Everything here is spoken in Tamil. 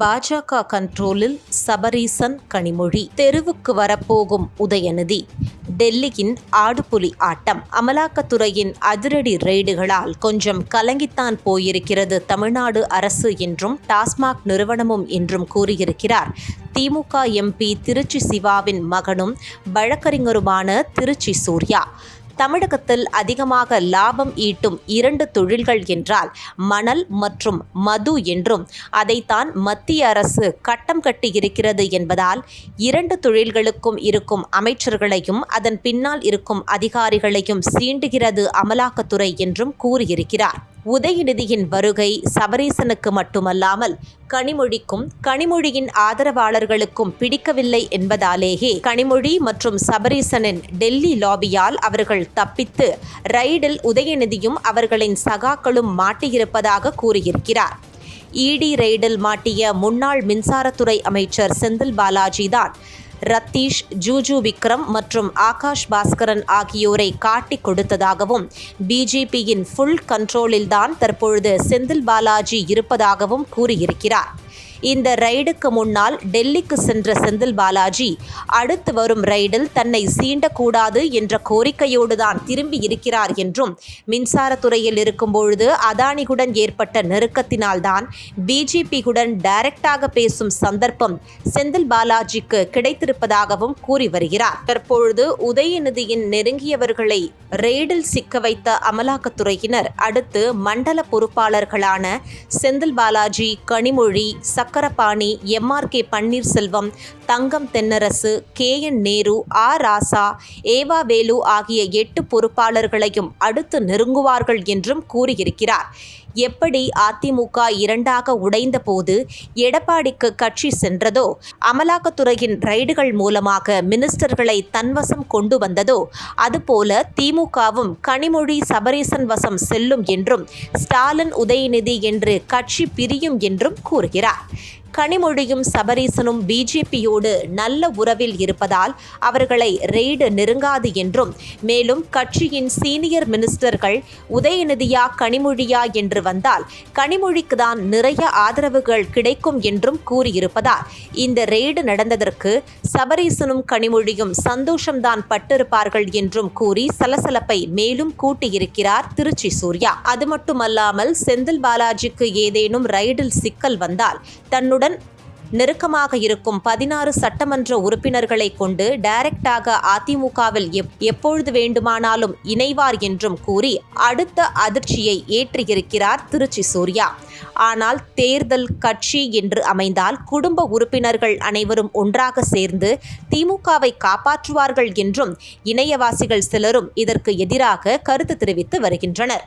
பாஜக கண்ட்ரோலில் சபரீசன் கனிமொழி. தெருவுக்கு வரப்போகும் உதயநிதி. டெல்லியின் ஆடுபுலி ஆட்டம். அமலாக்கத்துறையின் அதிரடி ரெய்டுகளால் கொஞ்சம் கலங்கித்தான் போயிருக்கிறது தமிழ்நாடு அரசு என்றும் டாஸ்மாக் நிறுவனமும் என்றும் கூறியிருக்கிறார். திமுக எம்பி திருச்சி சிவாவின் மகனும் வழக்கறிஞருமான திருச்சி சூர்யா. தமிழகத்தில் அதிகமாக லாபம் ஈட்டும் இரண்டு தொழில்கள் என்றால் மணல் மற்றும் மது என்றும் அதைத்தான் மத்திய அரசு கட்டம் கட்டியிருக்கிறது என்பதால் இரண்டு தொழில்களுக்கும் இருக்கும் அமைச்சர்களையும் அதன் பின்னால் இருக்கும் அதிகாரிகளையும் சீண்டுகிறது அமலாக்கத்துறை என்றும் கூறியிருக்கிறார். உதயநிதியின் வருகை சபரீசனுக்கு மட்டுமல்லாமல் கனிமொழிக்கும் கனிமொழியின் ஆதரவாளர்களுக்கும் பிடிக்கவில்லை என்பதாலேயே கனிமொழி மற்றும் சபரீசனின் டெல்லி லாபியால் அவர்கள் தப்பித்து ரைடில் உதயநிதியும் அவர்களின் சகாக்களும் மாட்டியிருப்பதாக கூறியிருக்கிறார். இடி ரெய்டில் மாட்டிய முன்னாள் மின்சாரத்துறை அமைச்சர் செந்தில் பாலாஜி தான் ரத்தீஷ் ஜூஜு விக்ரம் மற்றும் ஆகாஷ் பாஸ்கரன் ஆகியோரை காட்டிக் கொடுத்ததாகவும் பிஜேபியின் ஃபுல் கண்ட்ரோலில்தான் தற்பொழுது செந்தில் பாலாஜி இருப்பதாகவும் கூறியிருக்கிறார். இந்த ரைடுக்கு முன்னால் டெல்லிக்கு சென்ற செந்தில் பாலாஜி அடுத்து வரும் ரைடில் தன்னை சீண்டக்கூடாது என்ற கோரிக்கையோடு தான் திரும்பி இருக்கிறார் என்றும் மின்சாரத்துறையில் இருக்கும்பொழுது அதானியுடன் ஏற்பட்ட நெருக்கத்தினால்தான் பிஜேபியுடன் டைரக்டாக பேசும் சந்தர்ப்பம் செந்தில் பாலாஜிக்கு கிடைத்திருப்பதாகவும் கூறி வருகிறார். தற்பொழுது உதயநிதியின் நெருங்கியவர்களை ரெய்டில் சிக்க வைத்த அமலாக்கத்துறையினர் அடுத்து மண்டல பொறுப்பாளர்களான Senthil Balaji Kanimozhi Sakkarapani MR K Panneerselvam Thangam Thennarasu K N Nehru A Raja ஏவா வேலு ஆகிய எட்டு பொறுப்பாளர்களையும் அடுத்து நெருங்குவார்கள் என்றும் கூறியிருக்கிறார். எப்படி அதிமுக இரண்டாக உடைந்த போது எடப்பாடிக்கு கட்சி சென்றதோ அமலாக்கத்துறையின் ரைடுகள் மூலமாக மினிஸ்டர்களை தன்வசம் கொண்டு வந்ததோ அதுபோல திமுகவும் கனிமொழி சபரீசன் வசம் செல்லும் என்றும் ஸ்டாலின் உதயநிதி என்று கட்சி பிரியும் என்றும் கூறுகிறார். Shh. கனிமொழியும் சபரீசனும் பிஜேபியோடு நல்ல உறவில் இருப்பதால் அவர்களை ரெய்டு நெருங்காது என்றும் மேலும் கட்சியின் சீனியர் மினிஸ்டர்கள் உதயநிதியா கனிமொழியா என்று வந்தால் கனிமொழிக்கு தான் நிறைய ஆதரவுகள் கிடைக்கும் என்றும் கூறியிருப்பதால் இந்த ரெய்டு நடந்ததற்கு சபரீசனும் கனிமொழியும் சந்தோஷம்தான் பட்டிருப்பார்கள் என்றும் கூறி சலசலப்பை மேலும் கூட்டியிருக்கிறார் திருச்சி சூர்யா. அது மட்டுமல்லாமல் செந்தில் பாலாஜிக்கு ஏதேனும் ரைடில் சிக்கல் வந்தால் தன்னுடைய தன்னுடன் நெருக்கமாக இருக்கும் பதினாறு சட்டமன்ற உறுப்பினர்களை கொண்டு டைரக்டாக அதிமுகவில் எப் எப்பொழுது வேண்டுமானாலும் இணைவார் என்றும் கூறி அடுத்த அதிர்ச்சியை ஏற்றியிருக்கிறார் திருச்சி சூர்யா. ஆனால் தேர்தல் கட்சி என்று அமைந்தால் குடும்ப உறுப்பினர்கள் அனைவரும் ஒன்றாக சேர்ந்து திமுகவை காப்பாற்றுவார்கள் என்றும் இணையவாசிகள் சிலரும் இதற்கு எதிராக கருத்து தெரிவித்து வருகின்றனர்.